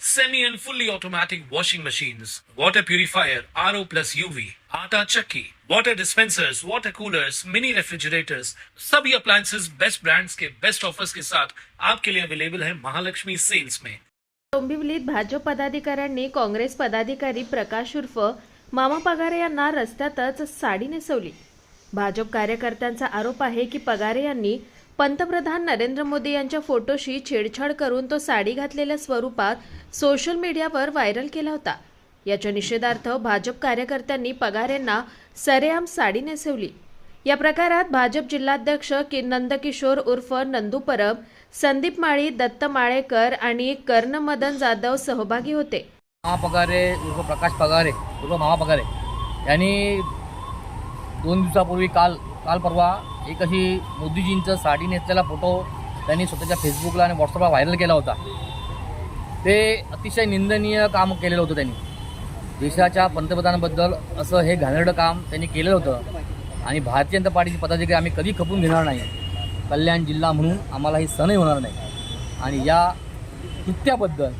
semi and fully automatic washing machines, water purifier, RO plus UV, आटा चक्की, water dispensers, water coolers, mini refrigerators, सभी appliances best brands के best offers के साथ आपके लिए अवेलेबल है महालक्ष्मी सेल्स में डोंबिवलीत भाजप पदाधिकाऱ्यांनी काँग्रेस पदाधिकारी प्रकाश उर्फ मामा पगारे यांना रस्त्यातच साडी नेसवली. भाजप कार्यकर्त्यांचा आरोप आहे की पगारे यांनी पंतप्रधान नरेंद्र मोदी यांच्या फोटोशी छेडछाड करून तो साडी घातलेल्या स्वरूपात सोशल मीडियावर व्हायरल केला होता. याच्या निषेधार्थ भाजप कार्यकर्त्यांनी पगार यांना सरेआम साडी नेसवली. या प्रकारात भाजप जिल्हाध्यक्ष कि नंदकिशोर उर्फ नंदू परब संदीप माळी दत्त माळेकर आणि कर्णमदन जाधव सहभागी होते. मामा पगारे उर्फ प्रकाश पगारे उर्फ मामा पगारे यांनी दोन दिवसापूर्वी काल काल परवा एक अशी मोदीजींचं साडी नेसलेला फोटो त्यांनी स्वतःच्या फेसबुकला आणि व्हॉट्सअपला व्हायरल केला होता. ते अतिशय निंदनीय काम केलेलं होतं त्यांनी. देशाच्या पंतप्रधानाबद्दल असं हे घाणेरडं काम त्यांनी केलेलं होतं. आणि भारतीय जनता पार्टीची पदाधिकारी आम्ही कधी खपून घेणार नाही. कल्याण जिल्हा म्हणून आम्हाला ही सणही होणार नाही. आणि या कृत्याबद्दल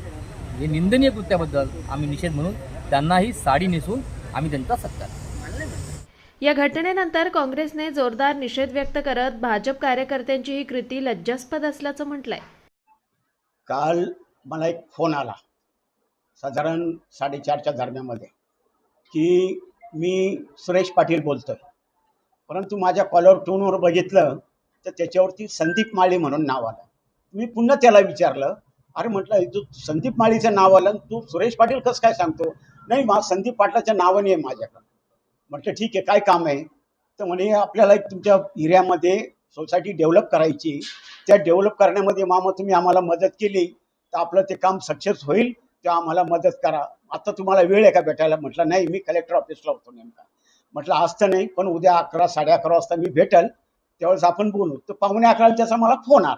हे निंदनीय कृत्याबद्दल आम्ही निषेध म्हणून त्यांनाही साडी नेसून आम्ही त्यांचा सत्कार या घटनेनंतर काँग्रेसने जोरदार निषेध व्यक्त करत भाजप कार्यकर्त्यांची ही कृती लज्जास्पद असल्याचं म्हटलंय. काल मला एक फोन आला साधारण साडेचारच्या दरम्यामध्ये की मी सुरेश पाटील बोलतोय. परंतु माझ्या कॉलर टोनवर बघितलं तर त्याच्यावरती संदीप माळी म्हणून नाव आलं. मी पुन्हा त्याला विचारलं अरे म्हटलं तू संदीप माळीचं नाव आलं तू सुरेश पाटील कसं काय सांगतो? नाही मा संदीप पाटलाच्या नावाने आहे माझ्याकडं. म्हटलं ठीक आहे काय काम आहे? तर म्हणे आपल्याला एक तुमच्या एरियामध्ये सोसायटी डेव्हलप करायची त्या डेव्हलप करण्यामध्ये मामा तुम्ही आम्हाला मदत केली. तर आपलं ते काम सक्सेस होईल तेव्हा आम्हाला मदत करा. आता तुम्हाला वेळ आहे का भेटायला? म्हटलं नाही मी कलेक्टर ऑफिसला होतो नेमका. म्हटलं आज तर नाही पण उद्या अकरा साडे अकरा वाजता मी भेटेल. त्यावेळेस आपण बोलू. तर पाहुणे अकराला त्याचा मला फोन आला.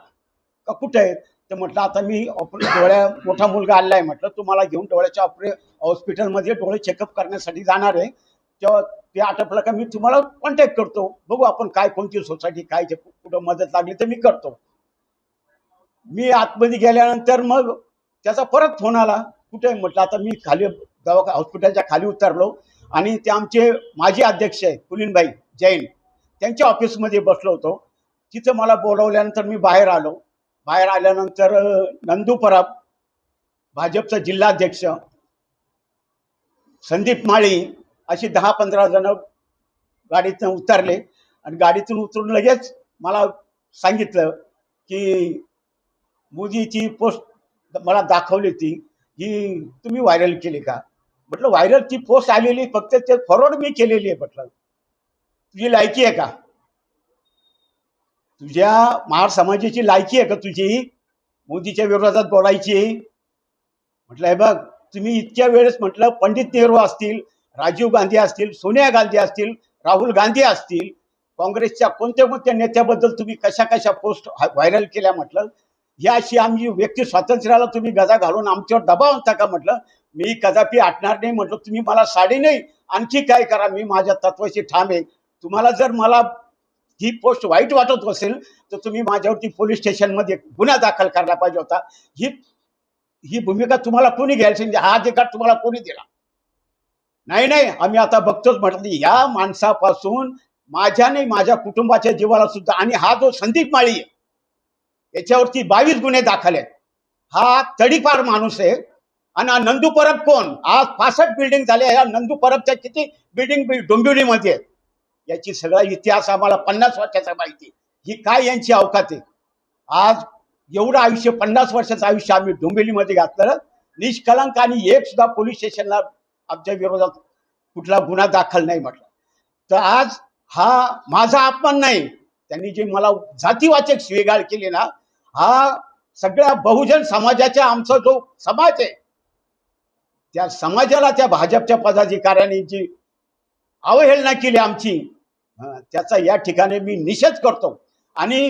का कुठे आहे? तर म्हटलं आता मी ऑपरे डोळ्या मोठा मुलगा आला आहे म्हटलं तुम्हाला घेऊन डोळ्याच्या ऑपरे हॉस्पिटलमध्ये डोळे चेकअप करण्यासाठी जाणार आहे. तेव्हा ते आटपलं का मी तुम्हाला कॉन्टॅक्ट करतो. बघू आपण काय कोणती सोसायटी काय कुठं मदत लागली तर मी करतो. मी आतमध्ये गेल्यानंतर मग त्याचा परत फोन आला. कुठे म्हटलं आता मी खाली दवाखा हॉस्पिटलच्या खाली उतरलो आणि ते आमचे माजी अध्यक्ष आहे कुलीनबाई जैन त्यांच्या ऑफिसमध्ये बसलो होतो. तिथं मला बोलवल्यानंतर मी बाहेर आलो. बाहेर आल्यानंतर नंदू परब भाजपचा जिल्हाध्यक्ष संदीप माळी अशी दहा पंधरा जण गाडीतून उतरले. आणि गाडीतून उतरून लगेच मला सांगितलं की मोदीची पोस्ट मला दाखवली ती ही तुम्ही व्हायरल केली का? म्हटलं व्हायरल ती पोस्ट आलेली फक्त ते फॉरवर्ड मी केलेली आहे म्हटलं. तुझी लायकी आहे का? तुझ्या महार समाजाची लायकी आहे का तुझी? मोदीच्या विरोधात बोलायची? म्हटलं हे बघ तुम्ही इतक्या वेळेस म्हटलं पंडित नेहरू असतील राजीव गांधी असतील सोनिया गांधी असतील राहुल गांधी असतील काँग्रेसच्या कोणत्या कोणत्या नेत्याबद्दल तुम्ही कशा कशा पोस्ट व्हायरल केल्या म्हटलं या अशी आमची व्यक्ती स्वातंत्र्याला तुम्ही गजा घालून आमच्यावर दबाव आणता का म्हटलं मी कदापि आटणार नाही म्हटलं तुम्ही मला साडी नाही आणखी काय करा मी माझ्या तत्वाशी ठाम आहे. तुम्हाला जर मला ही पोस्ट वाईट वाटत असेल तर तुम्ही माझ्यावरती पोलीस स्टेशनमध्ये गुन्हा दाखल करायला पाहिजे होता. ही ही भूमिका तुम्हाला कोणी घ्यायची हा अधिकार तुम्हाला कोणी दिला? नाही नाही आम्ही आता बघतोच म्हटलं या माणसापासून माझ्या नाही माझ्या कुटुंबाच्या जीवाला सुद्धा आणि हा जो संदीप माळी आहे याच्यावरती बावीस गुन्हे दाखल आहेत. हा तडीपार माणूस आहे आणि हा नंदू परब कोण? आज पासष्ट बिल्डिंग झाल्या या नंदू परबच्या किती बिल्डिंग डोंबिवलीमध्ये आहेत. याची सगळा इतिहास आम्हाला पन्नास वर्षाचा माहिती ही काय यांची अवकात आहे? आज एवढं आयुष्य पन्नास वर्षाचं आयुष्य आम्ही डोंबिवलीमध्ये घातलं निष्कलंक आणि एक सुद्धा पोलीस स्टेशनला आमच्या विरोधात कुठला गुन्हा दाखल नाही म्हटलं. तर आज हा माझा अपमान नाही. त्यांनी जे मला जातीवाचक स्वीकार केले ना हा सगळ्या बहुजन समाजाचा आमचा जो समाज आहे त्या समाजाला त्या भाजपच्या पदाधिकाऱ्यांनी जी अवहेलना केली आमची त्याचा या ठिकाणी मी निषेध करतो. आणि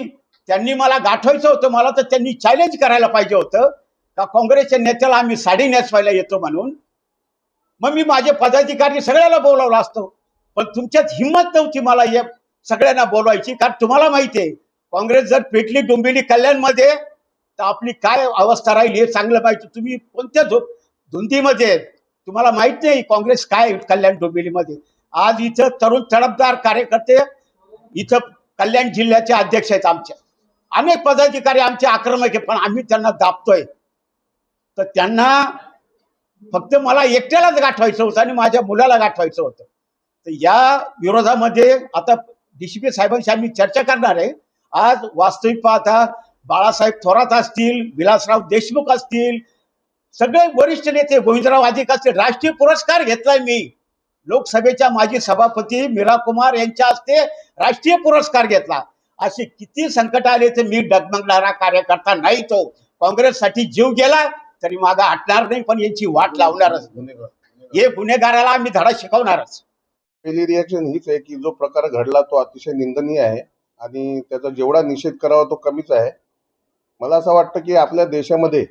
त्यांनी मला गाठवायचं होतं मला तर त्यांनी चॅलेंज करायला पाहिजे होतं. का काँग्रेसच्या नेत्याला आम्ही साडी नेसवायला येतो म्हणून मग मी माझे पदाधिकारी सगळ्याला बोलावलं असतो. पण तुमच्यात हिंमत नव्हती मला या सगळ्यांना बोलवायची कारण तुम्हाला माहिती आहे काँग्रेस जर पेटली डोंबिली कल्याणमध्ये तर आपली काय अवस्था राहील हे चांगलं पाहिजे. तुम्ही कोणत्या धो धुंदीमध्ये तुम्हाला माहीत नाही काँग्रेस काय कल्याण डोंबिवलीमध्ये. आज इथं तरुण तडपदार कार्यकर्ते इथं कल्याण जिल्ह्याचे अध्यक्ष आहेत आमच्या अनेक पदाधिकारी आमचे आक्रमक आहे पण आम्ही त्यांना दाबतोय. तर त्यांना फक्त मला एकट्यालाच गाठवायचं होतं आणि माझ्या मुलाला गाठवायचं होतं. तर या विरोधामध्ये आता डीसीपी साहेबांशी आम्ही चर्चा करणार आहे. आज वास्तविक पाहता बाळासाहेब थोरात असतील विलासराव देशमुख असतील सगळे वरिष्ठ नेते गोविंदराव अधिक असतील राष्ट्रीय पुरस्कार घेतलाय मी. लोकसभेच्या माजी सभापती मीरा कुमार यांच्या हस्ते राष्ट्रीय पुरस्कार घेतला. असे किती संकट आले ते मी डगमगणारा कार्यकर्ता नाही तो. काँग्रेससाठी जीव गेला तरी मागा हटणार नाही पण यांची वाट लावणारच. हे गुन्हेगाराला आम्ही धडा शिकवणारच. पहिली रिएक्शन हीच आहे की जो प्रकार घडला तो अतिशय निंदनीय आहे आणि त्याचा जेवढा निषेध करावा तो कमीच आहे. मला असं वाटतं की आपल्या देशामध्ये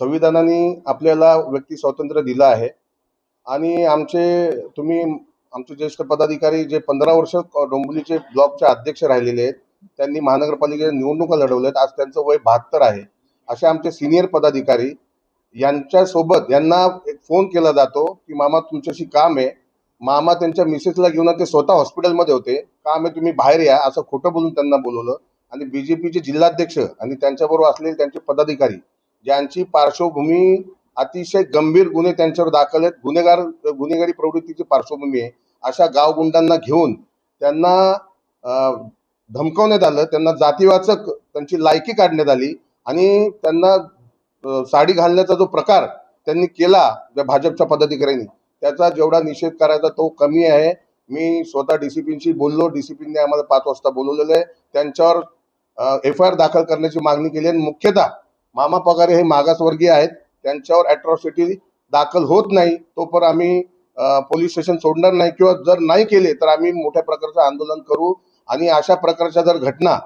संविधानाने आपल्याला व्यक्ती स्वातंत्र्य दिलं आहे आणि आमचे तुम्ही आमचे ज्येष्ठ पदाधिकारी जे पंधरा वर्ष डोंबिवलीचे ब्लॉकचे अध्यक्ष राहिलेले आहेत त्यांनी महानगरपालिकेच्या निवडणुका लढवल्यात आज त्यांचं वय बहात्तर आहे. असे आमचे सिनियर पदाधिकारी यांच्यासोबत यांना एक फोन केला जातो की मामा तुमच्याशी काम आहे. मामा त्यांच्या मिसेसला घेऊन ते स्वतः हॉस्पिटलमध्ये होते. काम आहे तुम्ही बाहेर या. असं खोटं बोलून त्यांना बोलवलं. आणि बी जे पीचे जिल्हाध्यक्ष आणि त्यांच्याबरोबर असलेले त्यांचे पदाधिकारी ज्यांची पार्श्वभूमी अतिशय गंभीर गुन्हे त्यांच्यावर दाखल आहेत. गुन्हेगार गुन्हेगारी प्रवृत्तीची पार्श्वभूमी आहे. अशा गावगुंडांना घेऊन त्यांना धमकवण्यात आलं. त्यांना जातीवाचक त्यांची लायकी काढण्यात आली. आणि त्यांना साडी घालण्याचा जो प्रकार त्यांनी केला ज्या भाजपच्या पदाधिकाऱ्यांनी त्याचा जेवढा निषेध करायचा तो कमी आहे. मी स्वतः डीसीपींशी बोललो डीसीपींनी आम्हाला पाच वाजता बोलवलेलं आहे. त्यांच्यावर एफ आय आर दाखल करण्याची मागणी केली आणि मुख्यतः मामा पगारे हे मागासवर्गीय आहेत. त्यांच्यावर अॅट्रॉसिटी दाखल होत नाही. तोपर्यंत आम्ही पोलीस स्टेशन सोडणार नाही किंवा जर नाही केले तर आम्ही मोठ्या प्रकारचं आंदोलन करू. आणि अशा प्रकारच्या जर घटना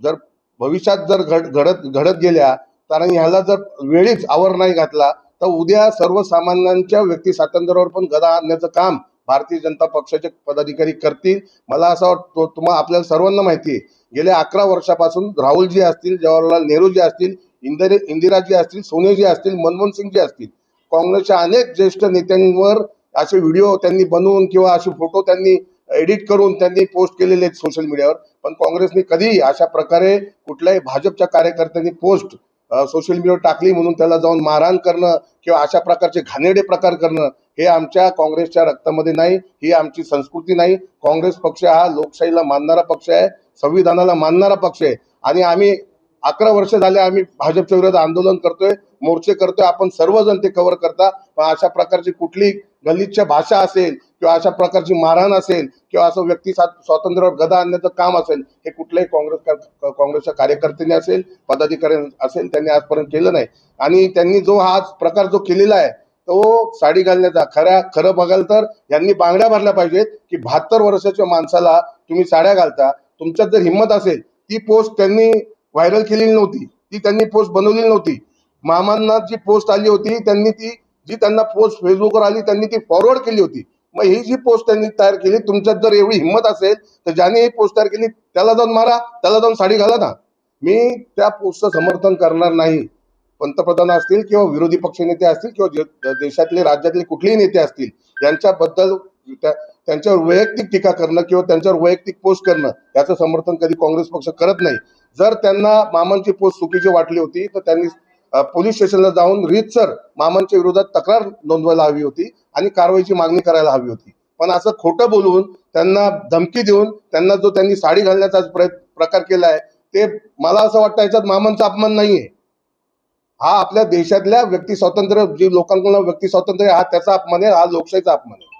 जर भविष्यात जर घड घडत घडत गेल्या तर ह्याला जर वेळीच आवर नाही घातला तर उद्या सर्वसामान्यांच्या व्यक्ती स्वातंत्र्यावर पण गदा आणण्याचं काम भारतीय जनता पक्षाचे पदाधिकारी करतील. मला असं वाटतं तुम्हाला आपल्याला सर्वांना माहिती आहे गेल्या अकरा वर्षापासून राहुलजी असतील जवाहरलाल नेहरूजी असतील इंदिरे इंदिराजी असतील सोनेजी असतील मनमोहन सिंगजी असतील. काँग्रेसच्या अनेक ज्येष्ठ नेत्यांवर असे व्हिडिओ त्यांनी बनवून किंवा असे फोटो त्यांनी एडिट करून त्यांनी पोस्ट केलेले आहेत सोशल मीडियावर पण काँग्रेसने कधीही अशा प्रकारे कुठल्याही भाजपच्या कार्यकर्त्यांनी पोस्ट सोशल मीडियावर टाकली म्हणून त्याला जाऊन मारहाण करणं किंवा अशा प्रकारचे घाणेडे प्रकार करणं हे आमच्या काँग्रेसच्या रक्तामध्ये नाही ही आमची संस्कृती नाही. काँग्रेस पक्ष हा लोकशाहीला मानणारा पक्ष आहे संविधानाला मानणारा पक्ष आहे. आणि आम्ही अकरा वर्ष झाले आम्ही भाजपच्या विरोधात आंदोलन करतोय मोर्चे करतोय आपण सर्वजण ते कव्हर करता. पण अशा प्रकारची कुठली गलिच्छ भाषा असेल किंवा अशा प्रकारची मारहाण असेल किंवा असं व्यक्ती स्वातंत्र्यावर गदा आणण्याचं काम असेल हे कुठल्याही काँग्रेस काँग्रेसच्या कार्यकर्त्यांनी असेल पदाधिकारी असेल त्यांनी आजपर्यंत केलं नाही. आणि त्यांनी जो हा प्रकार जो केलेला आहे तो साडी घालण्याचा खऱ्या खरं बघाल तर यांनी बांगड्या भरल्या पाहिजेत की बहात्तर वर्षाच्या माणसाला तुम्ही साड्या घालता. तुमच्यात जर हिंमत असेल ती पोस्ट त्यांनी व्हायरल केलेली नव्हती. ती त्यांनी पोस्ट बनवलेली नव्हती. मामांना जी पोस्ट आली होती त्यांनी ती जी त्यांना पोस्ट फेसबुकवर आली त्यांनी ती फॉरवर्ड केली होती. मग ही जी पोस्ट त्यांनी तयार केली तुमच्यात जर एवढी हिंमत असेल तर ज्याने ही पोस्ट तयार केली त्याला जाऊन मारा त्याला जाऊन साडी घाला ना. मी त्या पोस्टचं समर्थन करणार नाही. पंतप्रधान असतील किंवा विरोधी पक्षनेते असतील किंवा देशातले राज्यातले कुठलेही नेते असतील यांच्याबद्दल त्या- त्यांच्यावर वैयक्तिक टीका करणं किंवा त्यांच्यावर वैयक्तिक पोस्ट करणं याचं समर्थन कधी काँग्रेस पक्ष करत नाही. जर त्यांना मामांची पोस्ट चुकीची वाटली होती तर त्यांनी पोलीस स्टेशनला जाऊन रीतसर मामांच्या विरोधात तक्रार नोंदवायला हवी होती आणि कारवाईची मागणी करायला हवी होती. पण असं खोटं बोलून त्यांना धमकी देऊन त्यांना जो त्यांनी साडी घालण्याचा प्रकार केला आहे ते मला असं वाटतं याच्यात मामांचा अपमान नाहीये. हा आपल्या देशातल्या व्यक्ती स्वातंत्र्य जे लोकांकडून व्यक्ती स्वातंत्र्य हा त्याचा अपमान आहे हा लोकशाहीचा अपमान आहे.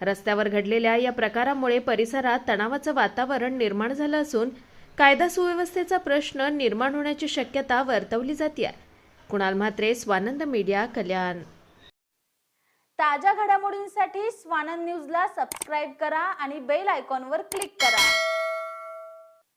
रस्त्यावर घडलेल्या या प्रकारामुळे परिसरात तणावाचं वातावरण निर्माण झालं असून कायदा सुव्यवस्थेचा प्रश्न निर्माण होण्याची शक्यता वर्तवली जाते कुणाल म्हात्रे स्वानंद मीडिया कल्याण. ताज्या घडामोडींसाठी स्वानंद न्यूजला सबस्क्राईब करा आणि बेल आयकॉनवर क्लिक करा.